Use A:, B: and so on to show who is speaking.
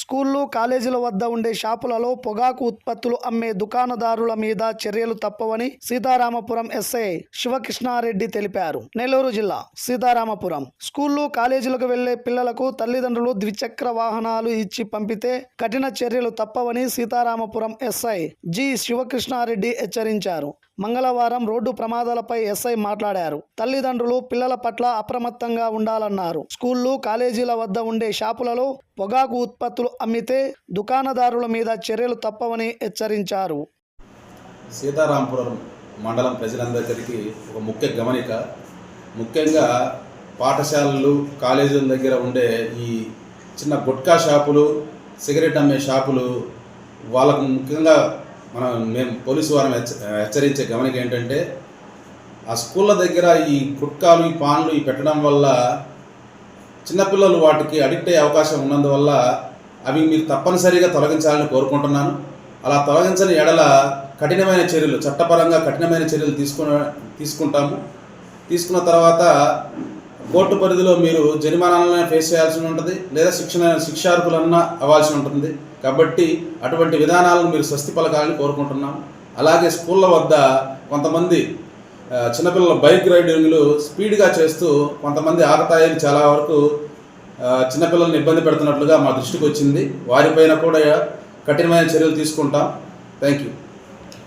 A: స్కూళ్ళు కాలేజీల వద్ద ఉండే షాపులలో పొగాకు ఉత్పత్తులు అమ్మే దుకాణదారుల మీద చర్యలు తప్పవని సీతారామపురం ఎస్ఐ శివకృష్ణారెడ్డి తెలిపారు. నెల్లూరు జిల్లా సీతారామపురం. స్కూళ్ళు కాలేజీలకు వెళ్ళే పిల్లలకు తల్లిదండ్రులు ద్విచక్ర వాహనాలు ఇచ్చి పంపితే కఠిన చర్యలు తప్పవని సీతారామపురం ఎస్ఐ జి శివకృష్ణారెడ్డి హెచ్చరించారు. మంగళవారం రోడ్డు ప్రమాదాలపై ఎస్ఐ మాట్లాడారు. తల్లిదండ్రులు పిల్లల పట్ల అప్రమత్తంగా ఉండాలన్నారు. స్కూళ్ళు కాలేజీల వద్ద ఉండే షాపులలో పొగాకు ఉత్పత్తులు అమ్మితే దుకాణదారుల మీద చర్యలు తప్పవని హెచ్చరించారు.
B: సీతారాంపురం మండలం ప్రజలందరికీ ఒక ముఖ్య గమనిక. ముఖ్యంగా పాఠశాలలు కాలేజీల దగ్గర ఉండే ఈ చిన్న గుట్కా షాపులు సిగరెట్ అమ్మే షాపులు వాళ్ళకు ముఖ్యంగా మనం మేము పోలీసు వారం హెచ్చ హెచ్చరించే గమనిక ఏంటంటే ఆ స్కూళ్ళ దగ్గర ఈ గుట్కాలు ఈ పాన్లు ఈ పెట్టడం వల్ల చిన్నపిల్లలు వాటికి అడిక్ట్ అయ్యే అవకాశం ఉన్నందువల్ల అవి మీరు తప్పనిసరిగా తొలగించాలని కోరుకుంటున్నాను. అలా తొలగించని ఎడల కఠినమైన చర్యలు చట్టపరంగా కఠినమైన చర్యలు తీసుకున్న తీసుకుంటాము. తీసుకున్న తర్వాత కోర్టు పరిధిలో మీరు జరిమానాలను ఫేస్ చేయాల్సి ఉంటుంది లేదా శిక్షణ శిక్షార్హులన్నా అవ్వాల్సి ఉంటుంది. కాబట్టి అటువంటి విధానాలను మీరు స్వస్తి పలకాలని కోరుకుంటున్నాం. అలాగే స్కూళ్ళ వద్ద కొంతమంది చిన్నపిల్లల బైక్ రైడింగ్లు స్పీడ్గా చేస్తూ కొంతమంది ఆకతాయిలు చాలా వరకు చిన్నపిల్లల్ని ఇబ్బంది పెడుతున్నట్లుగా మా దృష్టికి వచ్చింది. వారిపైన కూడా కఠినమైన చర్యలు తీసుకుంటాం. Thank you